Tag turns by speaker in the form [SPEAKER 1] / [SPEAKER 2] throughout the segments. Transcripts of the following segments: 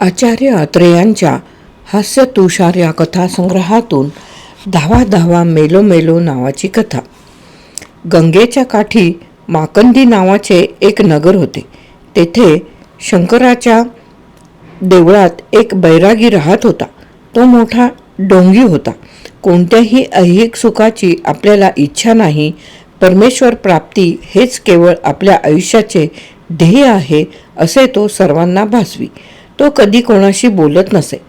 [SPEAKER 1] आचार्य अत्रेयांच्या हास्य तुषार या कथासंग्रहातून धावा धावा मेलो मेलो नावाची कथा. गंगेच्या काठी माकंदी नावाचे एक नगर होते. तेथे शंकराच्या देवळात एक बैरागी राहत होता. तो मोठा डोंगी होता. कोणत्याही ऐहिक सुखाची आपल्याला इच्छा नाही. परमेश्वर प्राप्ती हेच केवळ आपल्या आयुष्याचे ध्येय आहे असे तो सर्वांना भासवी. तो कधी कोणाशी बोलत नसे.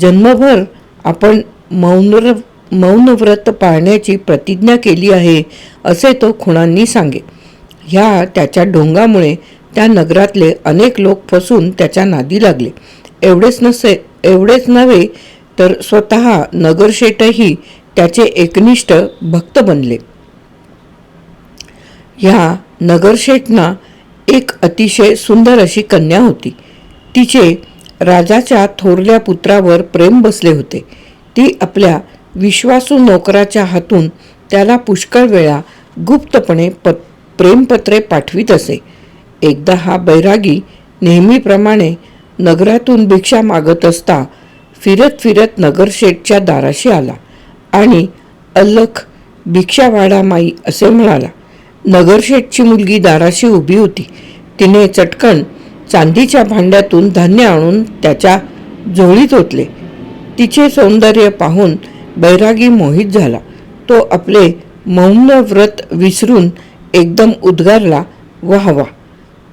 [SPEAKER 1] जन्मभर आपण मौनर मौनव्रत पाळण्याची प्रतिज्ञा केली आहे असे तो खुणांनी सांगे. ह्या त्याच्या ढोंगामुळे त्या नगरातले अनेक लोक फसून त्याच्या नादी लागले. एवढेच नसे एवढेच नव्हे तर स्वतः नगरशेठही त्याचे एकनिष्ठ भक्त बनले. ह्या नगरशेठना एक अतिशय सुंदर अशी कन्या होती. तिचे राजाच्या थोरल्या पुत्रावर प्रेम बसले होते. ती आपल्या विश्वासू नोकराच्या हातून त्याला पुष्कळ वेळा गुप्तपणे प प्रेमपत्रे पाठवित असे. एकदा हा बैरागी नेहमीप्रमाणे नगरातून भिक्षा मागत असता फिरत फिरत नगरशेठच्या दाराशी आला आणि अलख भिक्षावाडा माई असे म्हणाला नगरशेठची मुलगी दाराशी उभी होती. तिने चटकन चांदीच्या भांड्यातून धान्य आणून त्याच्या झोळीत ओतले. तिचे सौंदर्य पाहून बैरागी मोहित झाला. तो आपले मौन व्रत विसरून एकदम उद्गारला व्हावा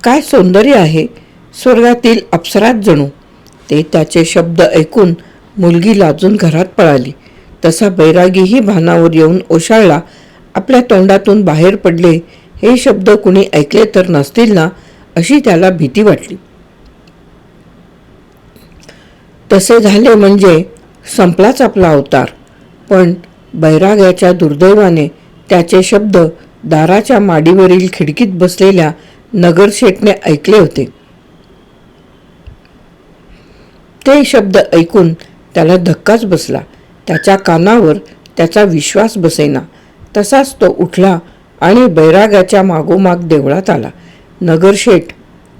[SPEAKER 1] काय सौंदर्य आहे स्वर्गातील अप्सरात जणू. ते त्याचे शब्द ऐकून मुलगी लाजून घरात पळाली. तसा बैरागीही भानावर येऊन ओशाळला आपल्या तोंडातून बाहेर पडले हे शब्द कुणी ऐकले तर नसतील ना अशी त्याला भीती वाटली. तसे झाले म्हणजे संपलाच आपला अवतार. पण बैराग्याच्या दुर्दैवाने त्याचे शब्द दाराच्या माडीवरील खिडकीत बसलेल्या नगरशेठने ऐकले होते. ते शब्द ऐकून त्याला धक्काच बसला. त्याच्या कानावर त्याचा विश्वास बसेना. तसाच तो उठला आणि बैरागाच्या मागोमाग देवळात आला. नगरशेठ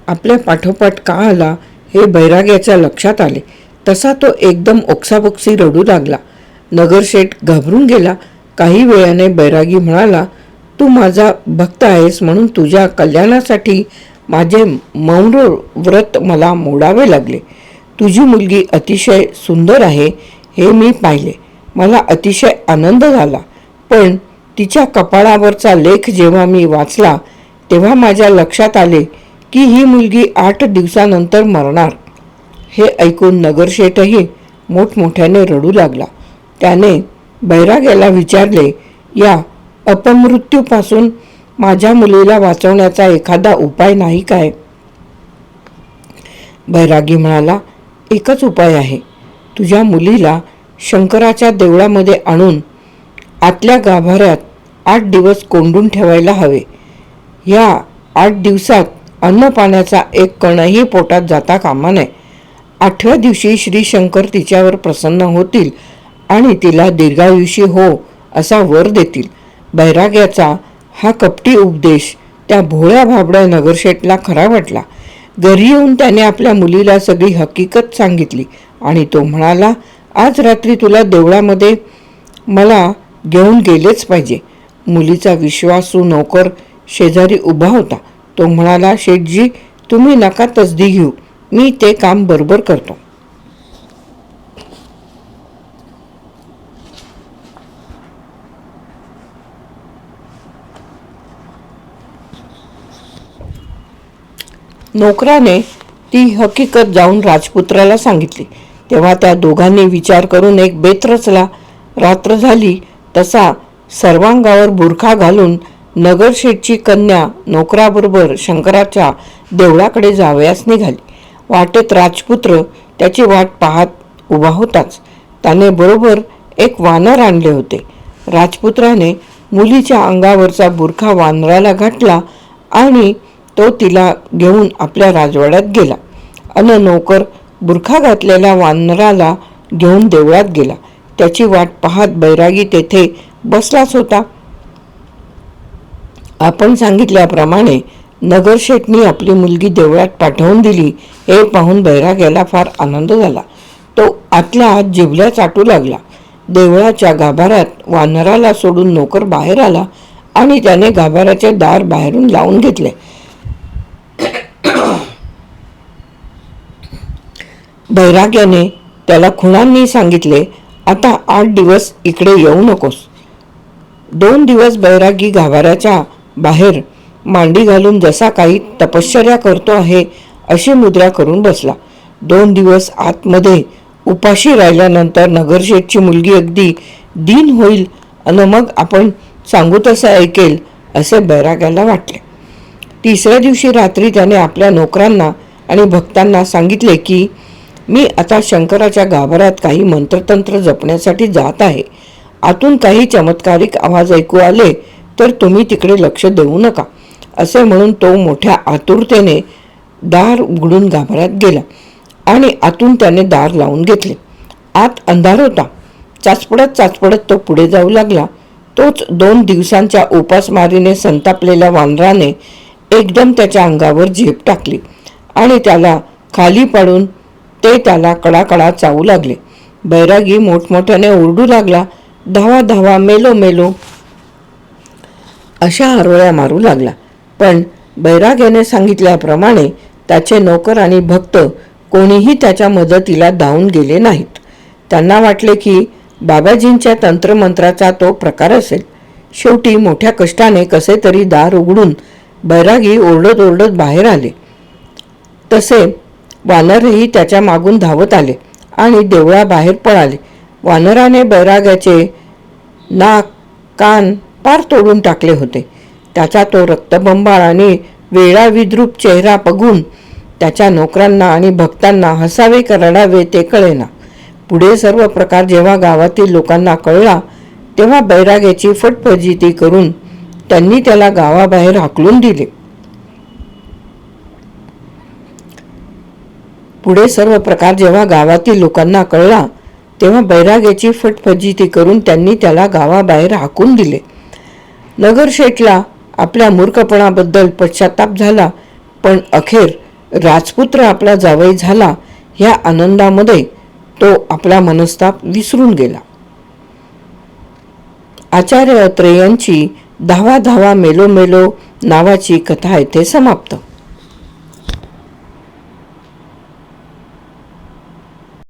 [SPEAKER 1] आपल्या पाठोपाठ का आला हे बैराग्याच्या लक्षात आले. तसा तो एकदम ओक्साबोक्सी रडू लागला. नगरशेठ घाबरून गेला. काही वेळाने बैरागी म्हणाला तू माझा भक्त आहेस म्हणून तुझ्या कल्याणासाठी माझे मौन व्रत मला मोडावे लागले. तुझी मुलगी अतिशय सुंदर आहे हे मी पाहिले. मला अतिशय आनंद झाला. पण तिच्या कपाळावरचा लेख जेव्हा मी वाचला तेव्हा माझ्या लक्षात आले की ही मुलगी आठ दिवसानंतर मरणार. हे ऐकून नगरशेठही मोठमोठ्याने रडू लागला. त्याने बैराग्याला विचारले या अपमृत्यूपासून माझ्या मुलीला वाचवण्याचा एखादा उपाय नाही काय? बैरागी म्हणाला एकच उपाय आहे. तुझ्या मुलीला शंकराच्या देवळामध्ये आणून आतल्या गाभाऱ्यात आठ दिवस कोंडून ठेवायला हवे. या आठ दिवसात अन्न पाण्याचा एक कणही पोटात जाता कामा नये. आठव्या दिवशी श्री शंकर तिच्यावर प्रसन्न होतील आणि तिला दीर्घायुषी हो असा वर देतील. बैराग्याचा हा कपटी उपदेश त्या भोळ्या भाबड्या नगरशेठला खरा वाटला. घरी येऊन त्याने आपल्या मुलीला सगळी हकीकत सांगितली आणि तो म्हणाला आज रात्री तुला देवळामध्ये मला घेऊन गेलेच पाहिजे. मुलीचा विश्वासू नोकर शेजारी उभा होता. तो म्हणाला शेठजी तुम्ही नका तसदी घेऊ. मी ते काम बरोबर करतो. नोकराने ती हकीकत जाऊन राजपुत्राला सांगितली. तेव्हा त्या दोघांनी विचार करून एक बेत रचला रात्र झाली. तसा सर्वांगावर बुरखा घालून नगरशेठची कन्या नोकराबरोबर शंकराच्या देवळाकडे जावयास निघाली. वाटेत राजपुत्र त्याची वाट पाहत उभा होताच. त्याने बरोबर एक वानर आणले होते. राजपुत्राने मुलीच्या अंगावरचा बुरखा वानराला घातला आणि तो तिला घेऊन आपल्या राजवाड्यात गेला. अन नोकर बुरखा घातलेल्या वानराला घेऊन देवळात गेला. त्याची वाट पाहत बैरागी तेथे बसलाच होता. आपण सांगितल्याप्रमाणे नगरशेठनी आपली मुलगी देवळात पाठवून दिली हे पाहून बैराग्याला फार आनंद झाला. तो आतल्या आत जिभल्या चाटू लागला. देवळाच्या गाभाऱ्यात वानराला सोडून नोकर बाहेर आला आणि त्याने गाभाऱ्याचे दार बाहेरून लावून घेतले. बैराग्याने त्याला खुणांनी सांगितले आता आठ दिवस इकडे येऊ नकोस. दोन दिवस बैरागी गाभाऱ्याच्या बाहेर मांडी घालून जसा काही तपश्चर्या करतो आहे अशी मुद्रा करून बसला. दोन दिवस आतमध्ये उपाशी राहिल्यानंतर नगरशेठची मुलगी अगदी दिन होईल अन मग आपण सांगू तसं ऐकेल असे बैराग्याला वाटले. तिसऱ्या दिवशी रात्री त्याने आपल्या नोकरांना आणि भक्तांना सांगितले की मी आता शंकराच्या गाभाऱ्यात काही मंत्रतंत्र जपण्यासाठी जात आहे. आतून काही चमत्कारिक आवाज ऐकू आले तर तुम्ही तिकडे लक्ष देऊ नका. असे म्हणून तो मोठ्या आतुरतेने दार उघडून गाभाऱ्यात गेला आणि आतून त्याने दार लावून घेतले. आत अंधार होता. चाचपडत चाचपडत तो पुढे जाऊ लागला. तोच दोन दिवसांच्या उपासमारीने संतापलेल्या वानराने एकदम त्याच्या अंगावर झेप टाकली आणि त्याला खाली पाडून ते त्याला कडाकडा चावू लागले. बैरागी मोठमोठ्याने ओरडू लागला. धावा धावा मेलो मेलो अशा आरोळ्या मारू लागला. पण बैराग्याने सांगितल्याप्रमाणे त्याचे नोकर आणि भक्त कोणीही त्याच्या मदतीला धावून गेले नाहीत. त्यांना वाटले की बाबाजींच्या तंत्रमंत्राचा तो प्रकार असेल. शेवटी मोठ्या कष्टाने कसे तरी दार उघडून बैरागी ओरडत ओरडत बाहेर आले. तसे वानरही त्याच्या मागून धावत आले आणि देवळाबाहेर पळाले. वानराने बैराग्याचे नाक कान पार तोडून टाकले होते. त्याचा तो रक्तबंबाळ आणि वेळा विद्रूप चेहरा बघून त्याच्या नोकरांना आणि भक्तांना हसावे करडावे ते कळेना. पुढे सर्व प्रकार जेव्हा गावातील लोकांना कळला तेव्हा बैराग्याची फटफजिती करून त्यांनी त्याला गावाबाहेर हाकलून दिले. पुढे सर्व प्रकार जेव्हा गावातील लोकांना कळला तेव्हा बैराग्याची फटफजिती करून त्यांनी त्याला गावाबाहेर हाकून दिले. नगरशेठला आपल्या मूर्खपणाबद्दल पश्चाताप झाला पण अखेर राजपुत्र आपला जावई झाला ह्या आनंदामध्ये तो आपला मनस्ताप विसरून गेला. आचार्य अत्रेयांची धावा धावा मेलो मेलो नावाची कथा येथे समाप्त.